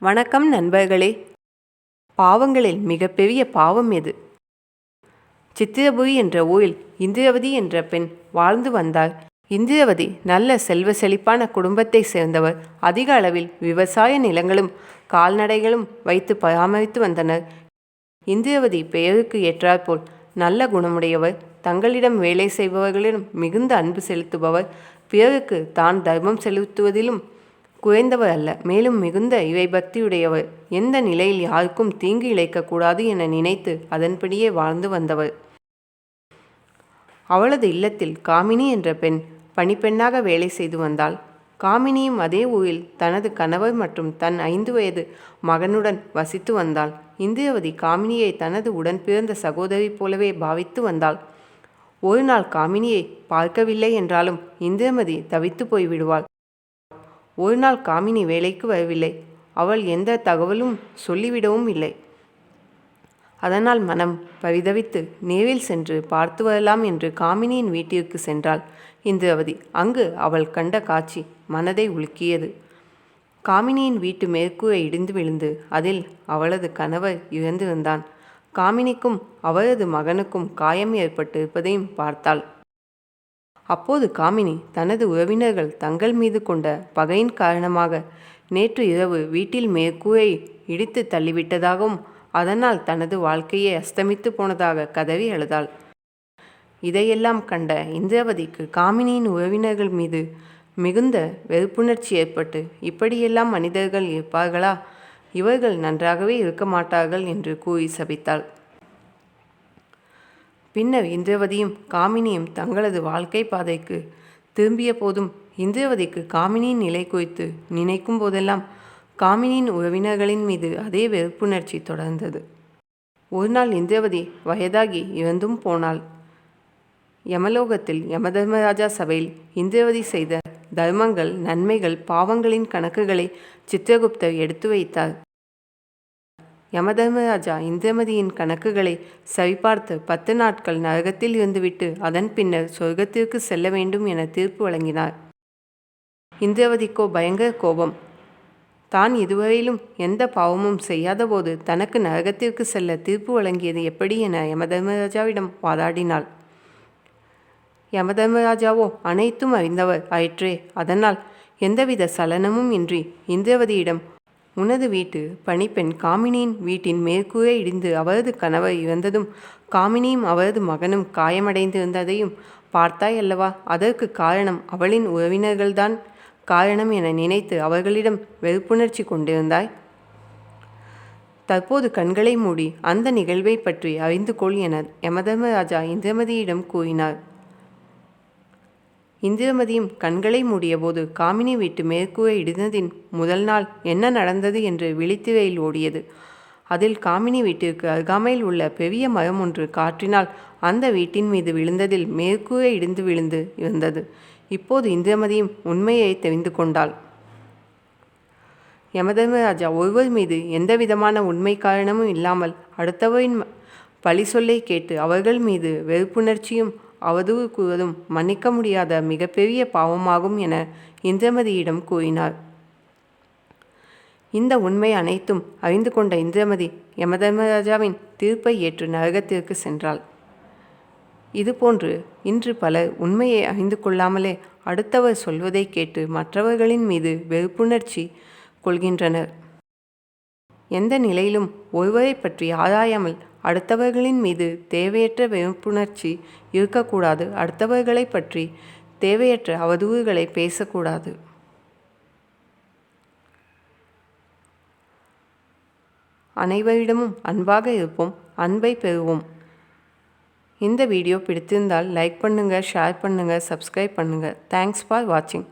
வணக்கம் நண்பர்களே. பாவங்களில் மிகப்பெரிய பாவம் எது? சித்திரபுரி என்ற ஊரில் இந்திரவதி என்ற பெண் வாழ்ந்து வந்தார் இந்திரவதி நல்ல செல்வ செழிப்பான குடும்பத்தை சேர்ந்தவர். அதிக அளவில் விவசாய நிலங்களும் கால்நடைகளும் வைத்து பராமரித்து வந்தனர். இந்திரவதி பெயருக்கு ஏற்றாற்போல் நல்ல குணமுடையவர். தங்களிடம் வேலை செய்பவர்களிடம் மிகுந்த அன்பு செலுத்துபவர். பிறருக்கு தான் தர்மம் செலுத்துவதிலும் குறைந்தவர் அல்ல மேலும் மிகுந்த இவை பக்தியுடையவர் எந்த நிலையில் யாருக்கும் தீங்கு இழைக்கக்கூடாது என நினைத்து அதன்படியே வாழ்ந்து வந்தவர். அவளது இல்லத்தில் காமினி என்ற பெண் பணிப்பெண்ணாக வேலை செய்து வந்தாள். காமினியும் அதே ஊரில் தனது கணவர் மற்றும் தன் ஐந்து வயது மகனுடன் வசித்து வந்தாள். இந்திரவதி காமினியை தனது உடன் பிறந்த சகோதரி போலவே பாவித்து வந்தாள். ஒரு நாள் காமினியை பார்க்கவில்லை என்றாலும் இந்திரமதி தவித்து போய்விடுவாள். ஒரு நாள் காமினி வேலைக்கு வரவில்லை. அவள் எந்த தகவலும் சொல்லிவிடவும் இல்லை. அதனால் மனம் பரிதவித்து நேரில் சென்று பார்த்து வரலாம் என்று காமினியின் வீட்டிற்கு சென்றாள். இந்திரவதி அங்கு அவள் கண்ட காட்சி மனதை உலுக்கியது. காமினியின் வீட்டு மேற்கூரை இடிந்து விழுந்து அதில் அவளது கணவர் இறந்திருந்தான். காமினிக்கும் அவரது மகனுக்கும் காயம் ஏற்பட்டு இருப்பதையும் பார்த்தாள். அப்போது காமினி தனது உறவினர்கள் தங்கள் மீது கொண்ட பகையின் காரணமாக நேற்று இரவு வீட்டில் மேற்கூரை இடித்து தள்ளிவிட்டதாகவும் அதனால் தனது வாழ்க்கையை அஸ்தமித்து போனதாக கதவி அழுதாள். இதையெல்லாம் கண்ட இந்திரவதிக்கு காமினியின் உறவினர்கள் மீது மிகுந்த வெறுப்புணர்ச்சி ஏற்பட்டு இப்படியெல்லாம் மனிதர்கள் இருப்பார்களா? இவர்கள் நன்றாகவே இருக்க மாட்டார்கள் என்று கூறி சபித்தாள். பின்னர் இந்திரவதியும் காமினியும் தங்களது வாழ்க்கை பாதைக்கு திரும்பிய போதும் இந்திரவதிக்கு காமினியின் நிலை குறித்து நினைக்கும் போதெல்லாம் காமினியின் உறவினர்களின் மீது அதே வெறுப்புணர்ச்சி தொடர்ந்தது. ஒரு நாள் இந்திரவதி வயதாகி இறந்தும் போனாள். யமலோகத்தில் யமதர்மராஜா சபையில் இந்திரவதி செய்த தர்மங்கள் நன்மைகள் பாவங்களின் கணக்குகளை சித்திரகுப்தர் எடுத்து வைத்தார். யமதர்மராஜா இந்திரமதியின் கணக்குகளை சரிபார்த்து பத்து நாட்கள் நரகத்தில் இருந்துவிட்டு அதன் பின்னர் சொர்க்கத்திற்கு செல்ல வேண்டும் என தீர்ப்பு வழங்கினார். இந்திரவதிக்கோ பயங்கர கோபம். தான் இதுவரையிலும் எந்த பாவமும் செய்யாதபோது தனக்கு நரகத்திற்கு செல்ல தீர்ப்பு வழங்கியது எப்படி என யமதர்மராஜாவிடம் வாதாடினாள். யமதர்மராஜாவோ அனைத்தும் அறிந்தவர் ஆயிற்றே. அதனால் எந்தவித சலனமும் இன்றி இந்திரவதியிடம் உனது வீட்டு பணிப்பெண் காமினியின் வீட்டின் மேற்கூரை இடிந்து அவரது கணவர் இறந்ததும் காமினியும் அவரது மகனும் காயமடைந்திருந்ததையும் பார்த்தாய் அல்லவா? அதற்கு காரணம் அவளின் உறவினர்கள்தான். காரணம் என நினைத்து அவர்களிடம் வெறுப்புணர்ச்சி கொண்டிருந்தாய். தற்போது கண்களை மூடி அந்த நிகழ்வை பற்றி அறிந்து கொள் என யமதர்மராஜா இந்திரமதியிடம் கூறினார். இந்திரமதியும் கண்களை மூடியபோது காமினி வீட்டு மேற்கூரை இடிந்ததின் முதல் நாள் என்ன நடந்தது என்று விழித்திரையில் ஓடியது. அதில் காமினி வீட்டிற்கு அருகாமையில் உள்ள பெரிய மரம் ஒன்று காற்றினால் அந்த வீட்டின் மீது விழுந்ததில் மேற்கூரை இடிந்து விழுந்து இருந்தது. இப்போது இந்திரமதியும் உண்மையை தெரிந்து கொண்டாள். யமதர்மராஜா ஒருவர் மீது எந்த விதமான உண்மை காரணமும் இல்லாமல் அடுத்தவரின் பழி சொல்லை கேட்டு அவர்கள் மீது வெறுப்புணர்ச்சியும் அவதூறுக்குவதும் மன்னிக்க முடியாத மிகப்பெரிய பாவமாகும் என இந்திரமதியிடம் கூறினார். இந்த உண்மை அனைத்தும் அறிந்து கொண்ட இந்திரமதி யமதர்மராஜாவின் தீர்ப்பை ஏற்று நரகத்திற்கு சென்றாள். இதுபோன்று இன்று பலர் உண்மையை அறிந்து கொள்ளாமலே அடுத்தவர் சொல்வதை கேட்டு மற்றவர்களின் மீது வெறுப்புணர்ச்சி கொள்கின்றனர். எந்த நிலையிலும் ஒருவரை பற்றி ஆராயாமல் அடுத்தவர்களின் மீது தேவையற்ற வெறுப்புணர்ச்சி இருக்கக்கூடாது. அடுத்தவர்களை பற்றி தேவையற்ற அவதூறுகளை பேசக்கூடாது. அனைவரிடமும் அன்பாக இருப்போம். அன்பை பெறுவோம். இந்த வீடியோ பிடித்திருந்தால் லைக் பண்ணுங்கள் ஷேர் பண்ணுங்கள் சப்ஸ்கிரைப் பண்ணுங்கள் தேங்க்ஸ் ஃபார் வாட்சிங்